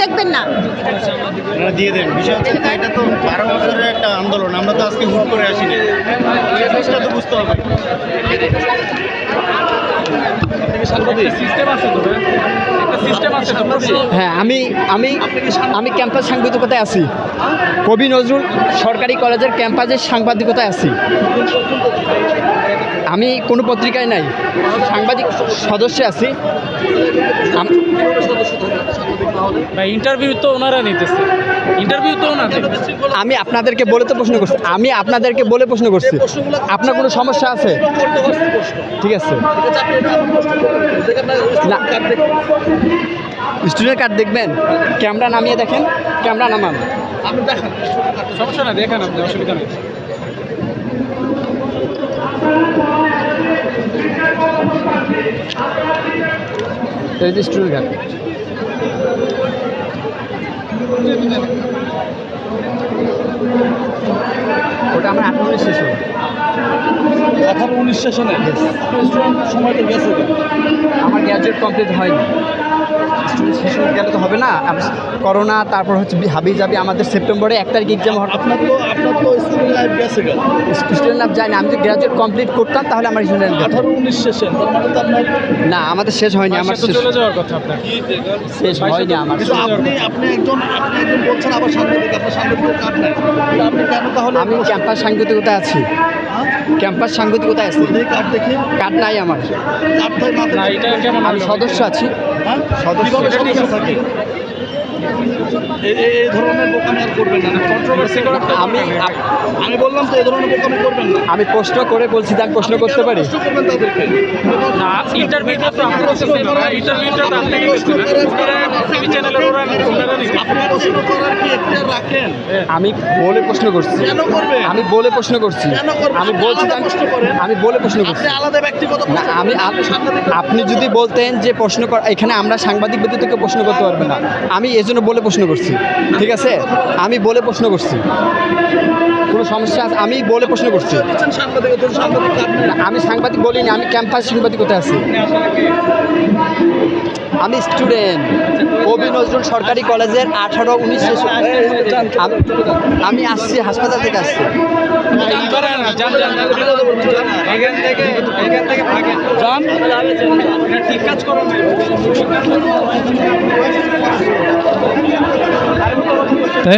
দেখবেন না। দিয়ে দেন। বিষয় হচ্ছে এটা তো বারো বছরের একটা আন্দোলন আমরা তো আজকে হুট করে আসিনি। তো বুঝতে হবে। হ্যাঁ আমি আমি আমি ক্যাম্পাস সাংবাদিকতায় আছি। কবি নজরুল সরকারি কলেজের ক্যাম্পাসের সাংবাদিকতায় আছি। আমি কোনো পত্রিকায় নাই সাংবাদিক সদস্যে আছি। ইন্টারভিউ তো ওনারা নিতেছে। ইন্টারভিউ তো ওনাদের আমি আপনাদেরকে বলে তো প্রশ্ন করছি। আমি আপনাদেরকে বলে প্রশ্ন করছি। আপনার কোনো সমস্যা আছে? ঠিক আছে। না। স্টুডেন্ট কার্ড দেখবেন। ক্যামেরা নামিয়ে দেখেন। ক্যামেরা নামান। সমস্যা না দেখেন আপনি অসুবিধা নেই। এই যে স্টুডেন্ট কার্ড ওটা আমার আঠারো শেষ হলো আঠারো উনিশ সেশনে সময় তো গেছে। আমার গ্যাজেট কমপ্লিট হয়নি। শেষ হয়ে গেলে তো হবে না করোনা তারপর হচ্ছে হাবি যাবি আমাদের সেপ্টেম্বরে এক তারিখ এক্সাম হঠাৎ আপনার তো আপনার তো স্টুডেন্ট লাইফ গেছে গেল। স্টুডেন্ট লাভ যায় না আমি যদি গ্র্যাজুয়েট কমপ্লিট করতাম তাহলে আমার স্টুডেন্ট আঠারো উনিশ তার মানে না আমাদের শেষ হয়নি আমার শেষ চলে যাওয়ার কথা আপনার। শেষ হয়নি আমার আপনি আপনি একজন আপনি একজন বলছেন আবার সাংবাদিক আপনার সাংবাদিক নাই। আপনি কেন তাহলে আমি ক্যাম্পাস সাংবাদিকতায় আছি। ক্যাম্পাস সাংবাদিকতায় আছি। কার্ড দেখি কার্ড নাই আমার। আমি সদস্য আছি। সদস্য। থাকে এই এই- এই ধরনের বোকামি আর করবেন না। Controversy করার আমি বললাম তো এই ধরনের বোকামি করবেন না। আমি প্রশ্ন করে বলছি আমি প্রশ্ন করতে পারি? প্রশ্ন করবেন তাদেরকে? না ইন্টারভিউটা তো আপনি ইন্টারভিউটা চ্যানেলের ওরা প্রশ্ন করার কি রাখেন? আমি বলে প্রশ্ন করছি। কেন আমি বলে প্রশ্ন করছি। আমি বলছি আমি- প্রশ্ন করেন। আমি বলে প্রশ্ন করছি। আলাদা ব্যক্তিগত না আমি আপনি যদি বলতেন যে প্রশ্ন কর এখানে আমরা সাংবাদিক ব্যতীত কেউ প্রশ্ন করতে পারবে না। আমি এই জন্য বলে প্রশ্ন করছি। ঠিক আছে? আমি বলে প্রশ্ন করছি। কোনো সমস্যা আছে? আমি বলে প্রশ্ন করছি। আমি সাংবাদিক বলিনি, আমি ক্যাম্পাস সাংবাদিক কোথায় আছি? আমি স্টুডেন্ট। কবি নজরুল সরকারি কলেজের আঠারো উনিশ আমি- আমি আসছি হাসপাতাল থেকে আসছি।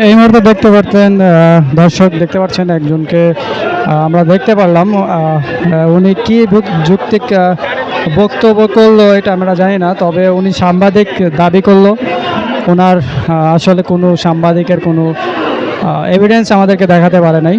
এই মুহূর্তে দেখতে পাচ্ছেন দর্শক দেখতে পাচ্ছেন একজনকে আমরা দেখতে পারলাম উনি কি যুক্তিক বক্তব্য করল, এটা আমরা জানি না, তবে উনি সাংবাদিক দাবি করল। ওনার আসলে কোনো সাংবাদিকের কোনো এভিডেন্স আমাদেরকে দেখাতে পারে নাই।